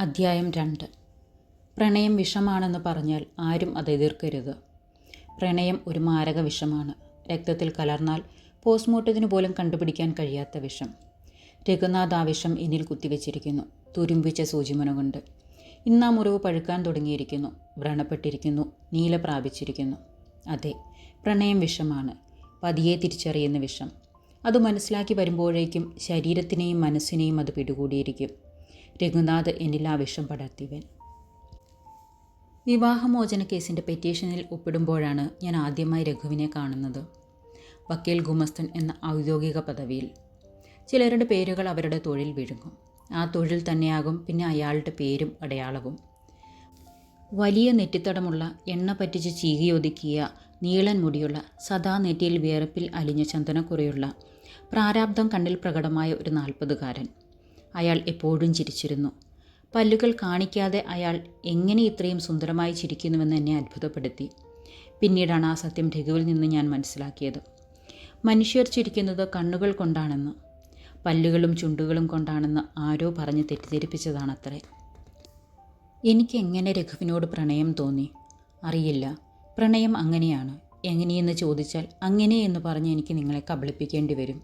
അദ്ധ്യായം രണ്ട്. പ്രണയം വിഷമാണെന്ന് പറഞ്ഞാൽ ആരും അത് എതിർക്കരുത്. പ്രണയം ഒരു മാരക വിഷമാണ്. രക്തത്തിൽ കലർന്നാൽ പോസ്റ്റ്മോർട്ടത്തിന് പോലും കണ്ടുപിടിക്കാൻ കഴിയാത്ത വിഷം. രഘുനാഥ് ആ വിഷം എന്നിൽ കുത്തിവെച്ചിരിക്കുന്നു. തുരുമ്പിച്ച സൂചിമുന ഇന്ന് മുറിവ് പഴുക്കാൻ തുടങ്ങിയിരിക്കുന്നു. വ്രണപ്പെട്ടിരിക്കുന്നു. നീല പ്രാപിച്ചിരിക്കുന്നു. അതെ പ്രണയം വിഷമാണ്. പതിയെ തിരിച്ചറിയുന്ന വിഷം. അത് മനസ്സിലാക്കി വരുമ്പോഴേക്കും ശരീരത്തിനെയും മനസ്സിനെയും അത് പിടികൂടിയിരിക്കും. രഘുനാഥ് എന്നിൽ ആവേശം പടർത്തിയവൻ. വിവാഹമോചന കേസിന്റെ പെറ്റീഷനിൽ ഒപ്പിടുമ്പോഴാണ് ഞാൻ ആദ്യമായി രഘുവിനെ കാണുന്നത്. വക്കീൽ ഗുമസ്തൻ എന്ന ഔദ്യോഗിക പദവിയിൽ. ചിലരുടെ പേരുകൾ അവരുടെ തൊഴിൽ വിഴുങ്ങും. ആ തൊഴിൽ തന്നെയാകും പിന്നെ അയാളുടെ പേരും അടയാളവും. വലിയ നെറ്റിത്തടമുള്ള എണ്ണ പറ്റിച്ച് ചീകിയൊതുക്കിയ നീളൻ മുടിയുള്ള സദാ നെറ്റിയിൽ വിയർപ്പിൽ അലിഞ്ഞ ചന്ദനക്കുറയുള്ള പ്രാരാബ്ദം കണ്ണിൽ പ്രകടമായ ഒരു നാൽപ്പതുകാരൻ. അയാൾ എപ്പോഴും ചിരിച്ചിരുന്നു. പല്ലുകൾ കാണിക്കാതെ അയാൾ എങ്ങനെ ഇത്രയും സുന്ദരമായി ചിരിക്കുന്നുവെന്ന് എന്നെ അത്ഭുതപ്പെടുത്തി. പിന്നീടാണ് ആ സത്യം രഘുവിൽ നിന്ന് ഞാൻ മനസ്സിലാക്കിയത്. മനുഷ്യർ ചിരിക്കുന്നത് കണ്ണുകൾ കൊണ്ടാണെന്ന് പല്ലുകളും ചുണ്ടുകളും കൊണ്ടാണെന്ന് ആരോ പറഞ്ഞ് തെറ്റിദ്ധരിപ്പിച്ചതാണത്രേ. എനിക്കെങ്ങനെ രഘുവിനോട് പ്രണയം തോന്നി? അറിയില്ല. പ്രണയം അങ്ങനെയാണ്. എങ്ങനെയെന്ന് ചോദിച്ചാൽ അങ്ങനെയെന്ന് പറഞ്ഞ് എനിക്ക് നിങ്ങളെ കബളിപ്പിക്കേണ്ടി വരും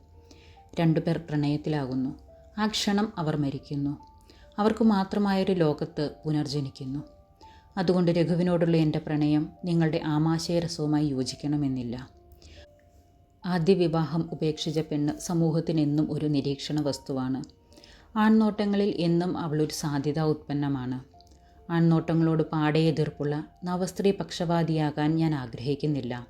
രണ്ടുപേർ പ്രണയത്തിലാകുന്നു. ആ ക്ഷണം അവർ മരിക്കുന്നു. അവർക്ക് മാത്രമായൊരു ലോകത്ത് പുനർജനിക്കുന്നു. അതുകൊണ്ട് രഘുവിനോടുള്ള എന്റെ പ്രണയം നിങ്ങളുടെ ആമാശയരസവുമായി യോജിക്കണമെന്നില്ല. ആദ്യ വിവാഹം ഉപേക്ഷിച്ച പെണ്ണ് സമൂഹത്തിന് എന്നും ഒരു നിരീക്ഷണ വസ്തുവാണ്. ആൺനോട്ടങ്ങളിൽ എന്നും അവളൊരു സാധ്യതാ ഉത്പന്നമാണ്. ആൺനോട്ടങ്ങളോട് പാടെ എതിർപ്പുള്ള നവസ്ത്രീ പക്ഷപാതിയാകാൻ ഞാൻ ആഗ്രഹിക്കുന്നില്ല.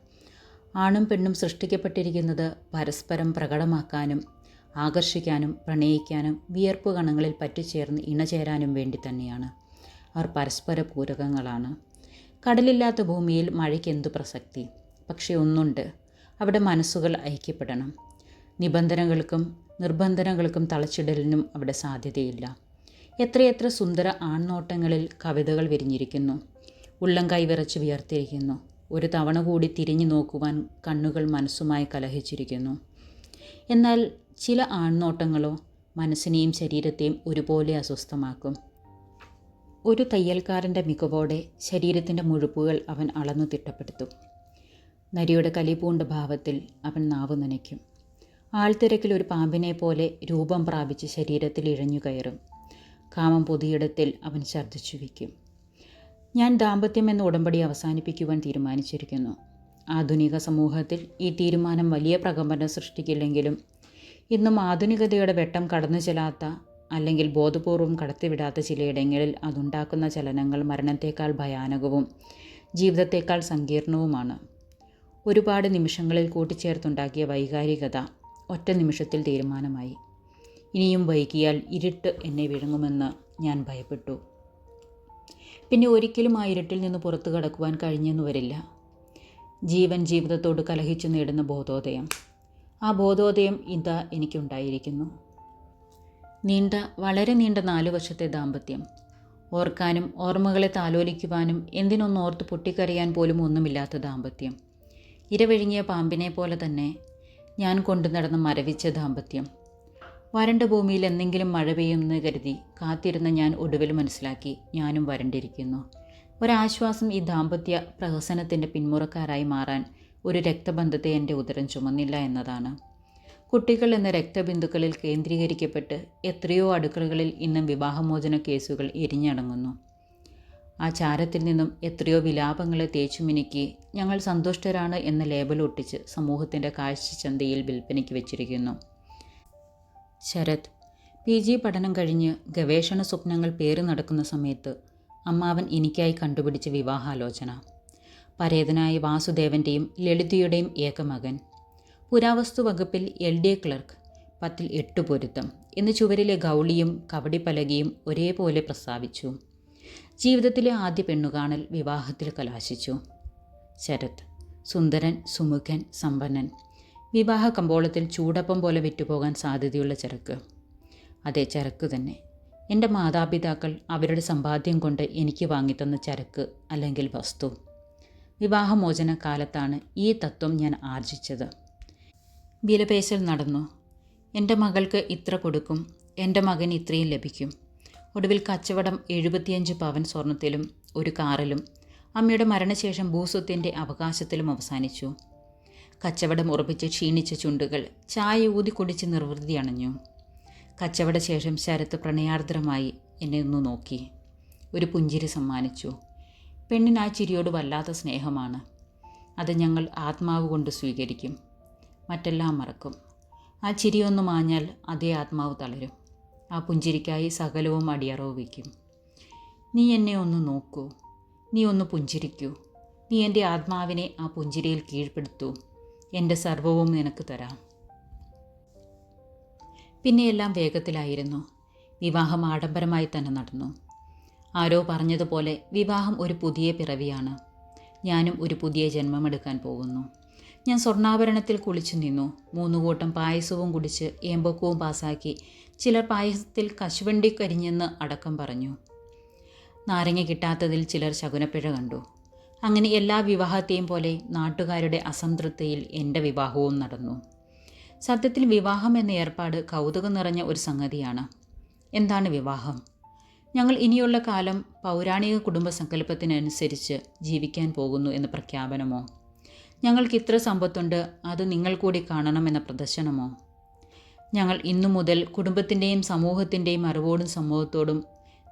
ആണും പെണ്ണും സൃഷ്ടിക്കപ്പെട്ടിരിക്കുന്നത് പരസ്പരം പ്രകടമാക്കാനും ആകർഷിക്കാനും പ്രണയിക്കാനും വിയർപ്പ് കണങ്ങളിൽ പറ്റിച്ചേർന്ന് ഇണചേരാനും വേണ്ടി തന്നെയാണ്. അവർ പരസ്പര പൂരകങ്ങളാണ്. കടലില്ലാത്ത ഭൂമിയിൽ മഴയ്ക്ക് എന്തു പ്രസക്തി? പക്ഷേ ഒന്നുണ്ട്. അവിടെ മനസ്സുകൾ ഐക്യപ്പെടണം. നിബന്ധനകൾക്കും നിർബന്ധനകൾക്കും തളച്ചിടലിനും അവിടെ സാധ്യതയില്ല. എത്രയെത്ര സുന്ദര ആൺനോട്ടങ്ങളിൽ കവിതകൾ വിരിഞ്ഞിരിക്കുന്നു. ഉള്ളം കൈവിറച്ച് വിയർത്തിരിക്കുന്നു. ഒരു തവണ കൂടി തിരിഞ്ഞു നോക്കുവാൻ കണ്ണുകൾ മനസ്സുമായി കലഹിച്ചിരിക്കുന്നു. എന്നാൽ ചില ആൺനോട്ടങ്ങളോ മനസ്സിനെയും ശരീരത്തെയും ഒരുപോലെ അസ്വസ്ഥമാക്കും. ഒരു തയ്യൽക്കാരന്റെ മികവോടെ ശരീരത്തിന്റെ മുഴുപ്പുകൾ അവൻ അളന്നു തിട്ടപ്പെടുത്തും. നരിയുടെ കലിപൂണ്ട ഭാവത്തിൽ അവൻ നാവ് നനയ്ക്കും. ആൾത്തിരക്കിൽ ഒരു പാമ്പിനെ പോലെ രൂപം പ്രാപിച്ച് ശരീരത്തിൽ ഇഴഞ്ഞു കയറും. കാമം പൊതിയിടത്തിൽ അവൻ ഛർദ്ദിച്ചു വയ്ക്കും. ഞാൻ ദാമ്പത്യം എന്ന ഉടമ്പടി അവസാനിപ്പിക്കുവാൻ തീരുമാനിച്ചിരിക്കുന്നു. ആധുനിക സമൂഹത്തിൽ ഈ തീരുമാനം വലിയ പ്രകമ്പനം സൃഷ്ടിക്കില്ലെങ്കിലും ഇന്നും ആധുനികതയുടെ വെട്ടം കടന്നു ചെല്ലാത്ത അല്ലെങ്കിൽ ബോധപൂർവം കടത്തിവിടാത്ത ചിലയിടങ്ങളിൽ അതുണ്ടാക്കുന്ന ചലനങ്ങൾ മരണത്തേക്കാൾ ഭയാനകവും ജീവിതത്തേക്കാൾ സങ്കീർണവുമാണ്. ഒരുപാട് നിമിഷങ്ങളിൽ കൂട്ടിച്ചേർത്തുണ്ടാക്കിയ വൈകാരികത ഒറ്റ നിമിഷത്തിൽ തീരുമാനമായി. ഇനിയും വൈകിയാൽ ഇരുട്ട് എന്നെ വിഴുങ്ങുമെന്ന് ഞാൻ ഭയപ്പെട്ടു. പിന്നെ ഒരിക്കലും ആ ഇരുട്ടിൽ നിന്ന് പുറത്തു കടക്കുവാൻ കഴിഞ്ഞെന്ന് വരില്ല. ജീവൻ ജീവിതത്തോട് കലഹിച്ചു നേടുന്ന ബോധോദയം. ആ ബോധോദയം ഇതാ എനിക്കുണ്ടായിരിക്കുന്നു. നീണ്ട വളരെ നീണ്ട നാലു വർഷത്തെ ദാമ്പത്യം. ഓർക്കാനും ഓർമ്മകളെ താലോലിക്കുവാനും എന്തിനൊന്നും ഓർത്ത് പൊട്ടിക്കറിയാൻ പോലും ഒന്നുമില്ലാത്ത ദാമ്പത്യം. ഇരവിഴുങ്ങിയ പാമ്പിനെ പോലെ തന്നെ ഞാൻ കൊണ്ടു നടന്ന മരവിച്ച ദാമ്പത്യം. വരണ്ട ഭൂമിയിൽ എന്തെങ്കിലും മഴ പെയ്യുമെന്ന് കരുതി കാത്തിരുന്ന ഞാൻ ഒടുവിൽ മനസ്സിലാക്കി ഞാനും വരണ്ടിരിക്കുന്നു. ഒരാശ്വാസം ഈ ദാമ്പത്യ പ്രഹസനത്തിന്റെ പിന്മുറക്കാരായി മാറാൻ ഒരു രക്തബന്ധത്തെ എന്റെ ഉദരം ചുമന്നില്ല എന്നതാണ്. കുട്ടികൾ എന്ന രക്തബിന്ദുക്കളിൽ കേന്ദ്രീകരിക്കപ്പെട്ട് എത്രയോ അടുക്കളകളിൽ ഇന്നും വിവാഹമോചന കേസുകൾ എരിഞ്ഞടങ്ങുന്നു. ആ ചാരത്തിൽ നിന്നും എത്രയോ വിലാപങ്ങളെ തേച്ചുമിനുക്കി ഞങ്ങൾ സന്തുഷ്ടരാണ് എന്ന ലേബൽ ഒട്ടിച്ച് സമൂഹത്തിന്റെ കാഴ്ചച്ചന്തയിൽ വിൽപ്പനയ്ക്ക് വെച്ചിരിക്കുന്നു. ശരത് പി ജി പഠനം കഴിഞ്ഞ് ഗവേഷണ സ്വപ്നങ്ങൾ പേറി നടക്കുന്ന സമയത്ത് അമ്മാവൻ എനിക്കായി കണ്ടുപിടിച്ച വിവാഹാലോചന. പരേതനായ വാസുദേവന്റെയും ലളിതയുടെയും ഏകമകൻ. പുരാവസ്തു വകുപ്പിൽ എൽ ഡി എ ക്ലർക്ക് പത്തിൽ എട്ട് പൊരുത്തം എന്ന് ചുവരിലെ ഗൗളിയും കവടിപ്പലകയും ഒരേപോലെ പ്രസ്താവിച്ചു. ജീവിതത്തിലെ ആദ്യ പെണ്ണുകാണൽ വിവാഹത്തിൽ കലാശിച്ചു. ശരത് സുന്ദരൻ സുമുഖൻ സമ്പന്നൻ. വിവാഹ കമ്പോളത്തിൽ ചൂടപ്പം പോലെ വിറ്റുപോകാൻ സാധ്യതയുള്ള ചരക്ക്. അതെ ചരക്ക് തന്നെ. എന്റെ മാതാപിതാക്കൾ അവരുടെ സമ്പാദ്യം കൊണ്ട് എനിക്ക് വാങ്ങിത്തന്ന ചരക്ക് അല്ലെങ്കിൽ വസ്തു. വിവാഹമോചന കാലത്താണ് ഈ തത്വം ഞാൻ ആർജിച്ചത്. വിലപേശൽ നടന്നു. എന്റെ മകൾക്ക് ഇത്ര കൊടുക്കും എന്റെ മകൻ ഇത്രയും ലഭിക്കും. ഒടുവിൽ കച്ചവടം എഴുപത്തിയഞ്ച് പവൻ സ്വർണത്തിലും ഒരു കാറിലും അമ്മയുടെ മരണശേഷം ഭൂസ്വത്തിന്റെ അവകാശത്തിലും അവസാനിച്ചു. കച്ചവടം ഉറപ്പിച്ച് ക്ഷീണിച്ച ചുണ്ടുകൾ ചായ ഊതി കുടിച്ച് നിർവൃതി അണഞ്ഞു. കച്ചവട ശേഷം ശരത്ത് പ്രണയാർദ്രമായി എന്നെ ഒന്ന് നോക്കി. ഒരു പുഞ്ചിരി സമ്മാനിച്ചു. പെണ്ണിന് ആ ചിരിയോട് വല്ലാത്ത സ്നേഹമാണ്. അത് ഞങ്ങൾ ആത്മാവ് കൊണ്ട് സ്വീകരിക്കും. മറ്റെല്ലാം മറക്കും. ആ ചിരിയൊന്ന് മാഞ്ഞാൽ അതേ ആത്മാവ് തളരും. ആ പുഞ്ചിരിക്കായി സകലവും അടിയറവ് വയ്ക്കും. നീ എന്നെ ഒന്ന് നോക്കൂ. നീ ഒന്ന് പുഞ്ചിരിക്കൂ. നീ എന്റെ ആത്മാവിനെ ആ പുഞ്ചിരിയിൽ കീഴ്പ്പെടുത്തൂ. എന്റെ സർവവും നിനക്ക് തരാം. പിന്നെയെല്ലാം വേഗത്തിലായിരുന്നു. വിവാഹം ആഡംബരമായി തന്നെ നടന്നു. ആരോ പറഞ്ഞതുപോലെ വിവാഹം ഒരു പുതിയ പിറവിയാണ്. ഞാനും ഒരു പുതിയ ജന്മമെടുക്കാൻ പോകുന്നു. ഞാൻ സ്വർണാഭരണത്തിൽ കുളിച്ചു നിന്നു. മൂന്ന് കൂട്ടം പായസവും കുടിച്ച് ഏമ്പക്കവും പാസാക്കി ചിലർ പായസത്തിൽ കശുവണ്ടി കരിഞ്ഞെന്ന് അടക്കം പറഞ്ഞു. നാരങ്ങ കിട്ടാത്തതിൽ ചിലർ ശകുനപ്പിഴ കണ്ടു. അങ്ങനെ എല്ലാ വിവാഹത്തെയും പോലെ നാട്ടുകാരുടെ അസംതൃപ്തിയിൽ എന്റെ വിവാഹവും നടന്നു. സത്യത്തിൽ വിവാഹം എന്ന ഏർപ്പാട് കൗതുകം നിറഞ്ഞ ഒരു സംഗതിയാണ്. എന്താണ് വിവാഹം? ഞങ്ങൾ ഇനിയുള്ള കാലം പൗരാണിക കുടുംബസങ്കല്പത്തിനനുസരിച്ച് ജീവിക്കാൻ പോകുന്നു എന്ന പ്രഖ്യാപനമോ? ഞങ്ങൾക്ക് ഇത്ര സമ്പത്തുണ്ട് അത് നിങ്ങൾ കൂടി കാണണമെന്ന പ്രദർശനമോ? ഞങ്ങൾ ഇന്നു മുതൽ കുടുംബത്തിന്റെയും സമൂഹത്തിന്റെയും അറിവോടും സമൂഹത്തോടും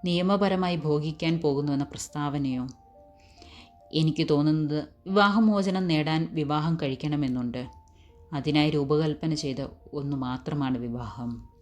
നിയമപരമായി ഭോഗിക്കാൻ പോകുന്നു എന്ന പ്രസ്താവനയോ? എനിക്ക് തോന്നുന്നത് വിവാഹമോചനം നേടാൻ വിവാഹം കഴിക്കണമെന്നുണ്ട്. അതിനായി രൂപകൽപ്പന ചെയ്ത ഒന്ന് മാത്രമാണ് വിവാഹം.